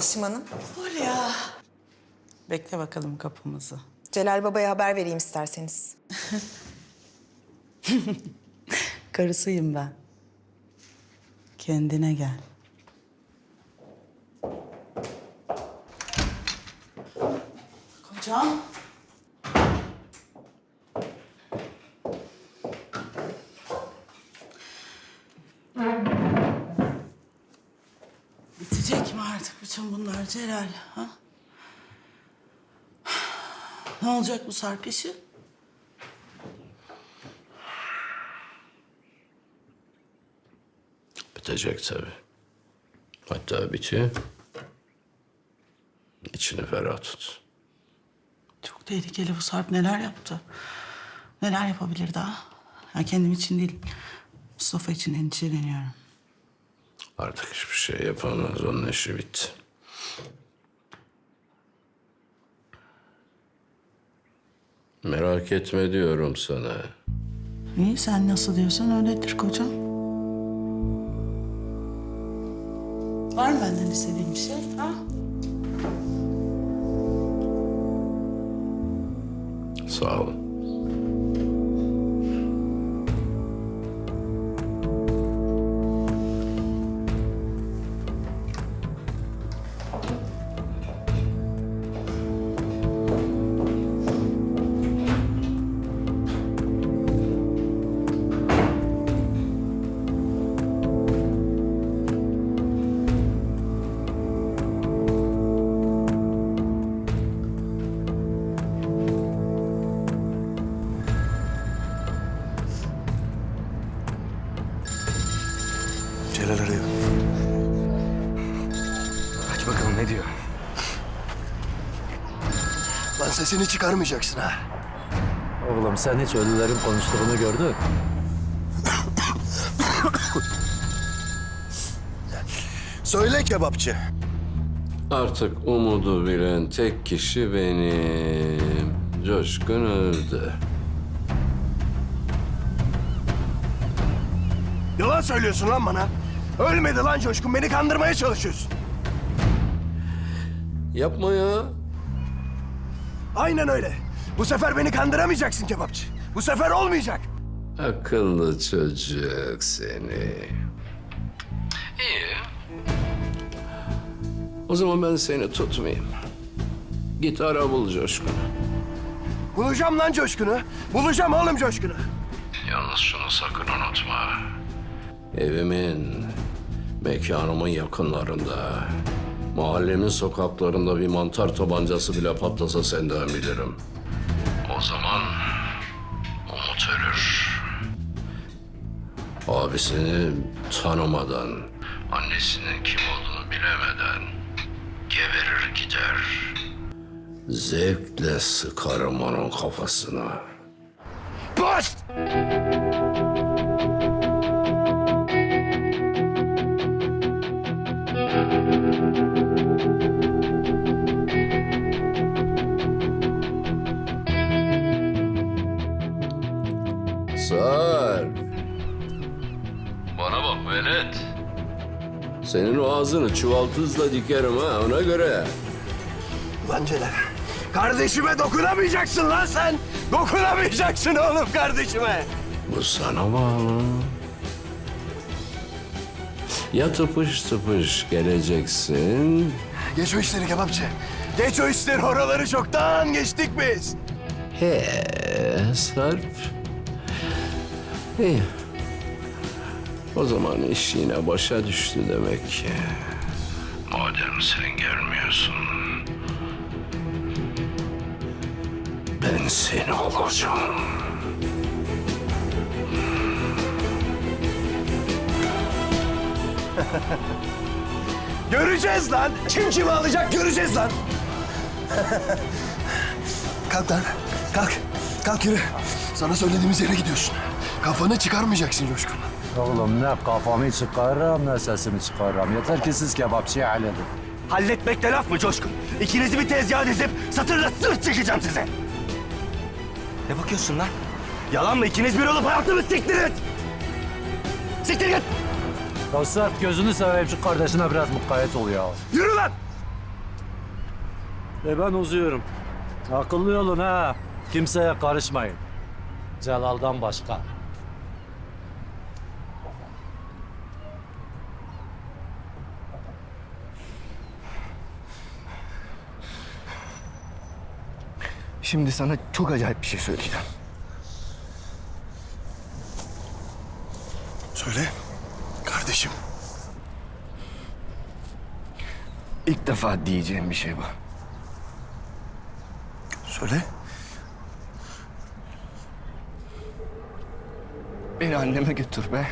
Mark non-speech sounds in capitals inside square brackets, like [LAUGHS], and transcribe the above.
Yeşim Hanım, Hulya. Bekle bakalım kapımızı. Celal Baba'ya haber vereyim isterseniz. [LAUGHS] Karısıyım ben. Kendine gel. Kocam. Bitecek mi artık bütün bunlar Celal? Ha? Ne olacak bu Sarp işi? Bitecek tabii. Hatta bitiyor. İçini ferah tut. Çok tehlikeli bu Sarp. Neler yaptı? Neler yapabilir daha? Ya kendim için değil, Mustafa için endişeleniyorum. Artık hiçbir şey yapamaz. Onun işi bitti. Merak etme diyorum sana. İyi, sen nasıl diyorsan öyledir kocam. Var mı benden istediğin bir şey? Ha? Sağ ol. Arıyor. Aç bakalım ne diyor. Lan sesini çıkarmayacaksın ha. Oğlum sen hiç ölülerin konuştuğunu gördün. Söyle kebapçı. Artık umudu bilen tek kişi benim. Coşkun öldü. Yalan söylüyorsun lan bana. Ölmedi lan Coşkun. Beni kandırmaya çalışıyorsun. Yapma ya. Aynen öyle. Bu sefer beni kandıramayacaksın kebapçı. Bu sefer olmayacak. Akıllı çocuk seni. İyi. O zaman ben seni tutmayayım. Git ara bul Coşkun'u. Bulacağım lan Coşkun'u. Bulacağım oğlum Coşkun'u. Yalnız şunu sakın unutma. Evimin, mekanımın yakınlarında, mahallemin sokaklarında bir mantar tabancası bile patlasa senden bilirim. O zaman Umut ölür. Abisini tanımadan, annesinin kim olduğunu bilemeden geberir gider. Zevkle sıkarım onun kafasına. Baş! Sarp. Bana bak velet. Senin o ağzını çuvaltızla dikerim ha ona göre. Lan Celal. Kardeşime dokunamayacaksın lan sen. Dokunamayacaksın oğlum kardeşime. Bu sana bağlı. Ya tıpış tıpış geleceksin Geç o işleri kebapçı. Geç o işleri. Oraları çoktan geçtik biz. He Sarp. İyi. O zaman iş yine başa düştü demek ki. Madem sen gelmiyorsun. Ben seni olacağım. [LAUGHS] Göreceğiz lan. Kim kimi alacak göreceğiz lan. [LAUGHS] kalk lan. Kalk. Kalk yürü. Sana söylediğimiz yere gidiyorsun. Kafanı çıkarmayacaksın Coşkun. Oğlum ne kafamı çıkarırım ne sesimi çıkarırım. Yeter ki siz kebapçıyı halledin. Halletmekte laf mı Coşkun? İkinizi bir tezgaha dizip satırla sırt çekeceğim size. Ne bakıyorsun lan? Yalan mı? İkiniz bir olup hayatımı siktirin. Siktir git. Ya Sarp gözünü seveyim şu kardeşine biraz mukayyet ol ya. Yürü lan. E ben uzuyorum. Akıllı olun ha. Kimseye karışmayın. Celal'dan başka. Şimdi sana çok acayip bir şey söyleyeceğim. Söyle. Kardeşim. İlk defa diyeceğim bir şey bu. Söyle. Beni anneme götür be.